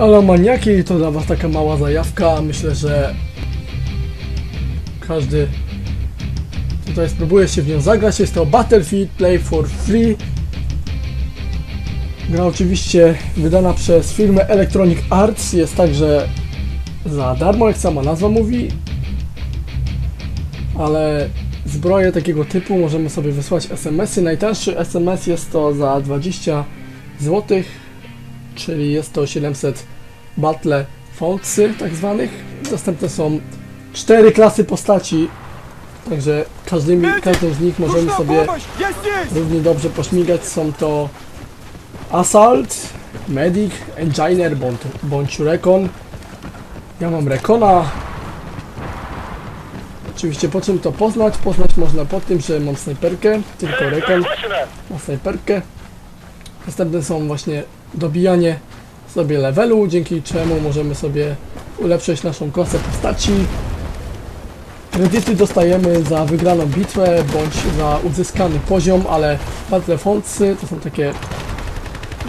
Ale maniaki to dla was taka mała zajawka. Myślę, że każdy tutaj spróbuje się w nią zagrać. Jest to Battlefield Play for Free. Gra oczywiście wydana przez firmę Electronic Arts. Jest także za darmo, jak sama nazwa mówi. Ale zbroje takiego typu możemy sobie wysłać SMS-y. Najtańszy SMS jest to za 20 zł, czyli jest to 700 Battle Folksy tak zwanych. Dostępne są cztery klasy postaci, także każdymi, każdą z nich możemy sobie równie dobrze pośmigać. Są to Assault, Medic, Engineer bądź, bądź Recon. Ja mam Recona. Oczywiście po czym to poznać? Poznać można po tym, że mam snajperkę, tylko Recon ma snajperkę. Następne są właśnie dobijanie sobie levelu, dzięki czemu możemy sobie ulepszyć naszą klasę postaci. Kredyty dostajemy za wygraną bitwę bądź za uzyskany poziom, ale battle fontsy to są takie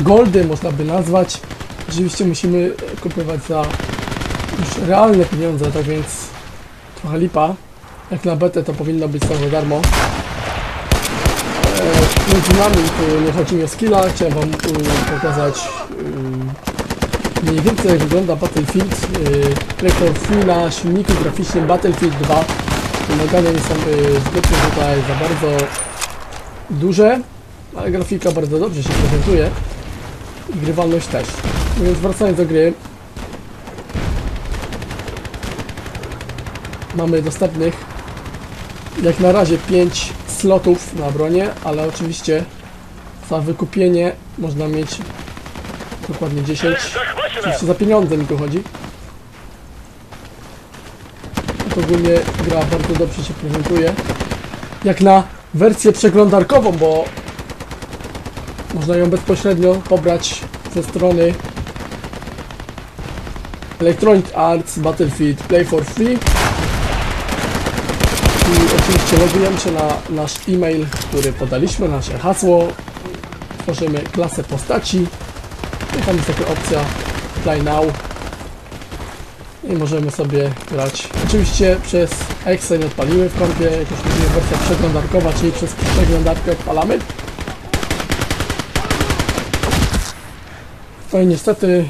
goldy można by nazwać. Oczywiście musimy kupować za już realne pieniądze, tak więc trochę lipa. Jak na betę to powinno być to za darmo. Nami tu nie chodzi mi o skilla, chciałem wam y, pokazać y, mniej więcej jak wygląda Battlefield y, Free na silniku graficznym Battlefield 2 Wymagania nie są y, zbytnio tutaj za bardzo duże, ale grafika bardzo dobrze się prezentuje i grywalność też. No Więc wracając do gry, mamy dostępnych jak na razie 5 slotów na bronie, ale oczywiście za wykupienie można mieć dokładnie 10. Oczywiście za pieniądze mi tu chodzi. Tak ogólnie gra bardzo dobrze się prezentuje. Jak na wersję przeglądarkową, bo można ją bezpośrednio pobrać ze strony Electronic Arts Battlefield Play for Free. I oczywiście logujemy się na nasz e-mail, który podaliśmy, nasze hasło. Tworzymy klasę postaci. I tam jest taka opcja Play Now. I możemy sobie grać. Oczywiście przez Exe nie odpalimy w kompie, jak już mówiłem, wersja przeglądarkowa, czyli przez przeglądarkę odpalamy. No i niestety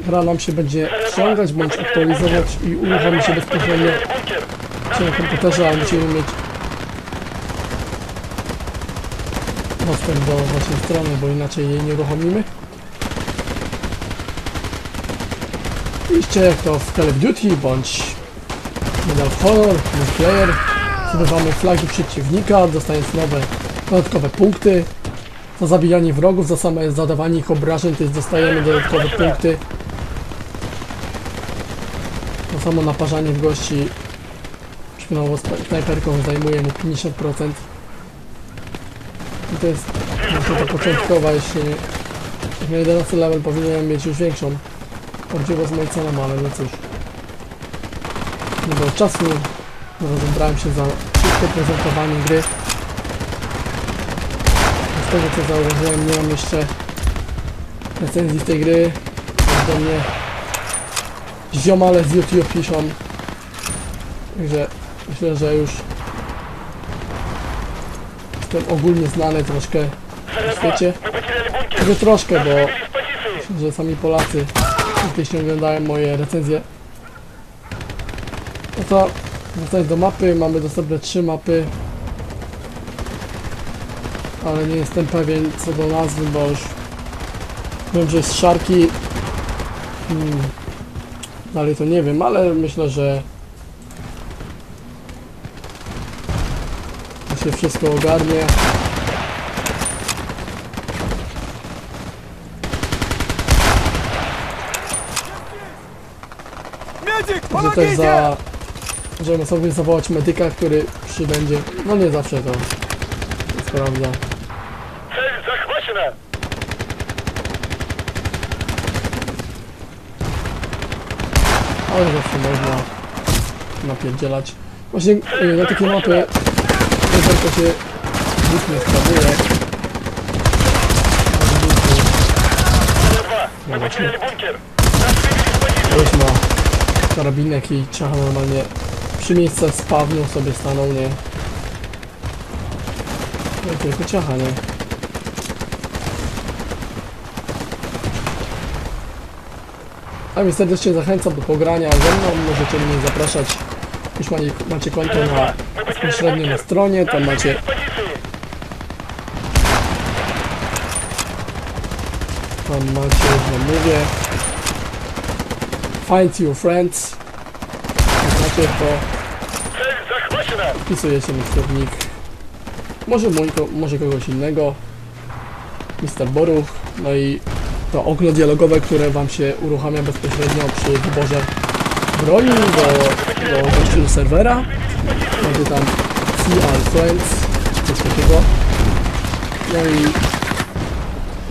gra nam się będzie ściągać bądź aktualizować i uruchomi się czy na komputerze, ale musimy mieć dostęp do właśnie strony, bo inaczej jej nie uruchomimy. Oczywiście jak to w Call of Duty bądź Medal of Honor, multiplayer, zdobywamy flagi przeciwnika, dostając nowe dodatkowe punkty. Za zabijanie wrogów, za same zadawanie ich obrażeń, jest dostajemy dodatkowe punkty. Za samo naparzanie w gości spa- snajperką zajmuje mu 50%. I to jest właśnie ta początkowa, jeśli na 11 level powinienem mieć już większą bardziej rozmaiconą, ale no cóż. Nie było czasu, rozebrałem się za szybkie prezentowanie gry. Z tego co zauważyłem, nie mam jeszcze recenzji z tej gry. Do mnie ziomale z YouTube piszą. Także myślę, że już jestem ogólnie znany troszkę na świecie. Tylko troszkę, bo myślę, że sami Polacy jeśli oglądają moje recenzje. No to wracając do mapy, mamy dostępne trzy mapy. Ale nie jestem pewien co do nazwy, bo już wiem, że jest szarki. Hmm. Dalej to nie wiem, ale myślę, że się wszystko ogarnie. Że też za... Możemy sobie zawołać medyka, który przybędzie. No nie zawsze to sprawdza. Ale zawsze można napierdzielać. Właśnie na takie mapy latarka się nie sprawuje. Dobra, Ktoś ma karabinek i trzeba normalnie przy miejscach spawną sobie stanął, nie? No tylko ciacha, nie? A mi serdecznie zachęcam do pogrania ze mną, możecie mnie zapraszać już macie, macie konto na bezpośrednio na stronie, tam macie tam macie, mówię. Find your friends. Macie to. Wpisujecie mi sternik może, mój, może kogoś innego. Mr. Boruch. No i to okno dialogowe, które wam się uruchamia bezpośrednio przy wyborze broni do, do gościu serwera. Macie tam See Our Friends, coś takiego. No i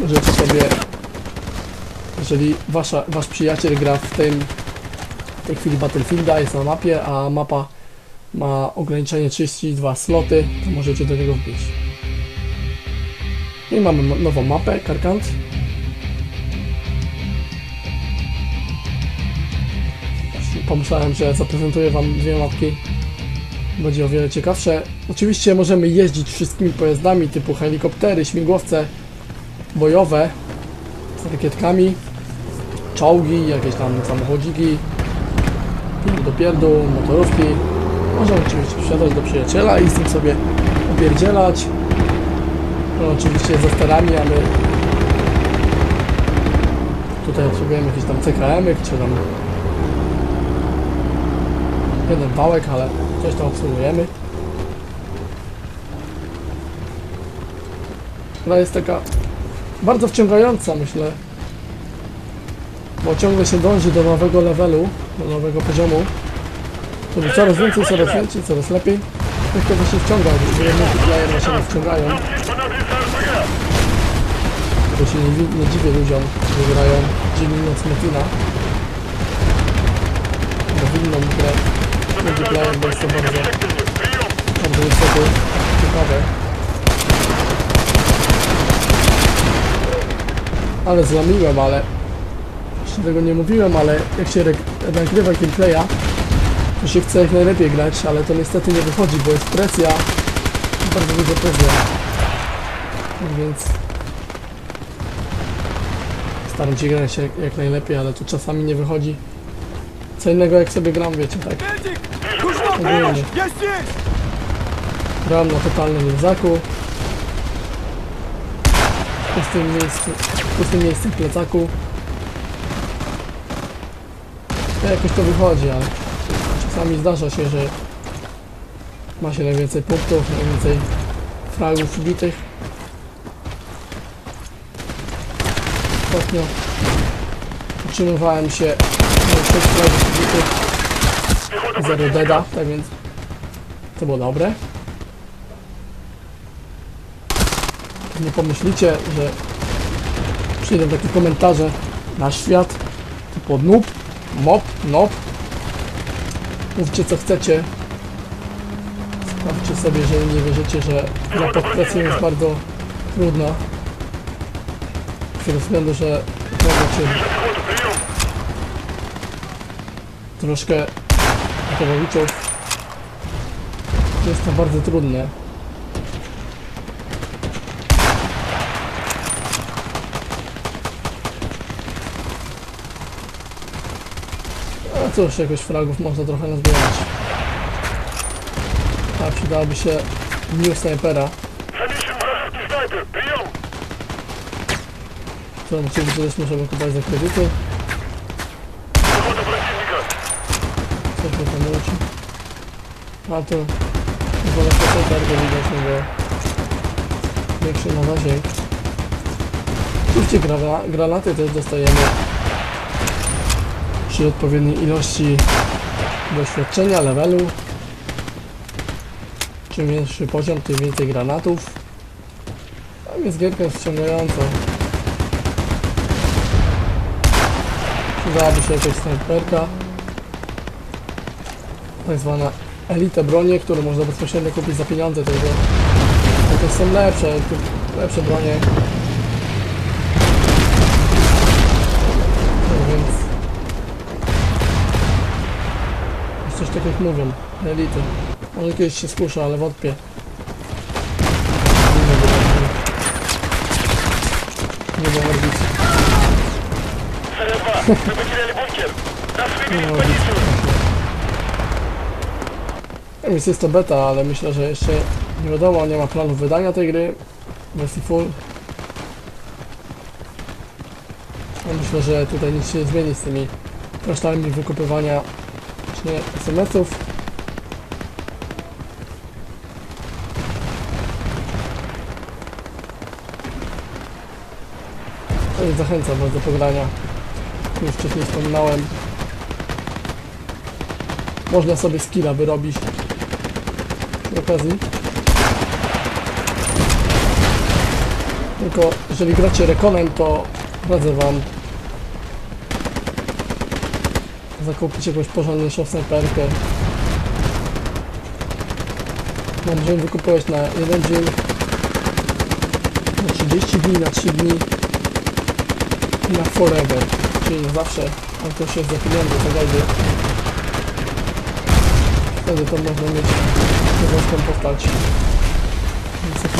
możecie sobie jeżeli wasza, wasz przyjaciel gra w tym w tej chwili Battlefielda, jest na mapie, a mapa ma ograniczenie 32 sloty, to możecie do niego wbić. I mamy ma- nową mapę, Karkant. Pomyślałem, że zaprezentuję wam dwie mapki. Będzie o wiele ciekawsze. Oczywiście możemy jeździć wszystkimi pojazdami typu helikoptery, śmigłowce bojowe z rakietkami, czołgi, jakieś tam samochodziki, do pierdół, motorówki. Można oczywiście wsiadać do przyjaciela i z nim sobie opierdzielać. No, oczywiście ze starami, ale tutaj obsługujemy jakieś tam CKM-y, czy tam jeden wałek, ale coś tam obsługujemy. Która jest taka bardzo wciągająca, myślę. Bo ciągle się dąży do nowego levelu, do nowego poziomu. Czyli coraz więcej, coraz więcej, coraz lepiej. Tylko to się wciąga, bo nie multiplayer się nie wciągają. Bo się nie, nie dziwię ludziom, którzy grają dzień noc Metina. Bo winną grę będzie playem, bo jest to bardzo, bardzo wysoko ciekawe. Ale zlamiłem, ale jeszcze tego nie mówiłem, ale jak się nagrywa gameplaya, to się chce jak najlepiej grać, ale to niestety nie wychodzi, bo jest presja, bardzo duża presja. Tak więc staram się grać jak, jak najlepiej, ale to czasami nie wychodzi. Co innego jak sobie gram, wiecie, tak. Gram na totalnym jezaku. W pustym miejscu, w pustym miejscu w plecaku. Ja jakoś to wychodzi, ale czasami zdarza się, że ma się najwięcej punktów, najwięcej fragów wbitych. Ostatnio utrzymywałem się na 6 fragów i 0 deda, tak więc to było dobre. Nie pomyślicie, że przyjdą takie komentarze na świat typu noob, mop, nob. Mówcie co chcecie. Sprawdźcie sobie, że nie wierzycie, że gra pod jest bardzo trudna. Z tego względu, że troszkę atakowiczów. Jest to bardzo trudne. A cóż, jakoś fragów można trochę nazbierać. Tak, A przydałaby się new snajpera. Co, do ciebie też możemy kupować za kredyty. Coś mnie tam nauczy. A to chyba na procentarzę widać, no bo większy ma zasięg. Oczywiście grana, granaty też dostajemy przy odpowiedniej ilości doświadczenia, levelu. Czym większy poziom, tym więcej granatów. A więc gierka jest wciągająca. Przydałaby się jakaś snajperka tak zwana elite bronie, które można bezpośrednio kupić za pieniądze, tylko to są lepsze, lepsze bronie. Tak więc jest coś tak jak mówią, elity. Może kiedyś się skuszę, ale wątpię. Nie wiem, robić. Serio, to będzie bunkier! Na swój jest, jest to beta, ale myślę, że jeszcze nie wiadomo, nie ma planu wydania tej gry w wersji full. No, myślę, że tutaj nic się nie zmieni z tymi kosztami wykupywania właśnie SMS-ów. No zachęcam Was do pogrania. Jak już wcześniej wspominałem, można sobie skilla wyrobić przy okazji. Tylko jeżeli gracie Rekonem, to radzę wam zakupić jakąś porządniejszą snajperkę. No, możemy wykupować na jeden dzień, na 30 dni, na 3 dni i na forever, czyli na zawsze, ale to jest za pieniądze, to. Wtedy to można mieć wąską postać. Więc.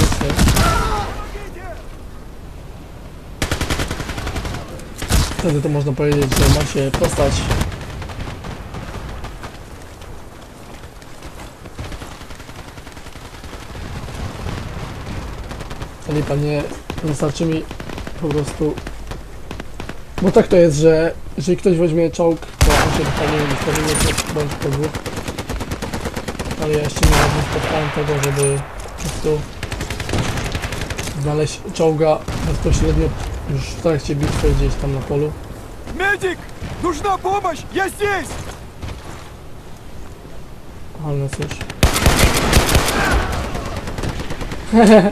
Wtedy to można powiedzieć, że ma się postać. Lipa nie wystarczy mi po prostu. Bo tak to jest, że jeżeli ktoś weźmie czołg, to on się dostanie wystawienie bądź po dwóch ale ja jeszcze nie raz nie spotkałem tego, żeby po prostu znaleźć czołga bezpośrednio już w trakcie bitwy gdzieś tam na polu. Медик! Нужна помощь! Я здесь! Ale no cóż.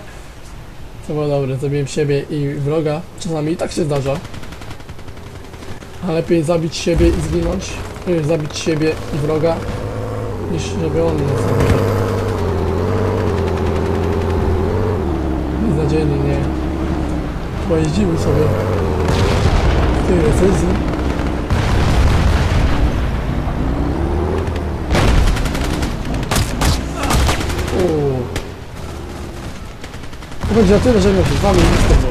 to było dobre, zabiłem siebie i wroga. Czasami i tak się zdarza. A lepiej zabić siebie i zginąć, niż zabić siebie i wroga, niż żeby on zabił. Beznadziejnie, nie. Pojeździły sobie w tej recenzji. Będzie na tyle, że z wami nie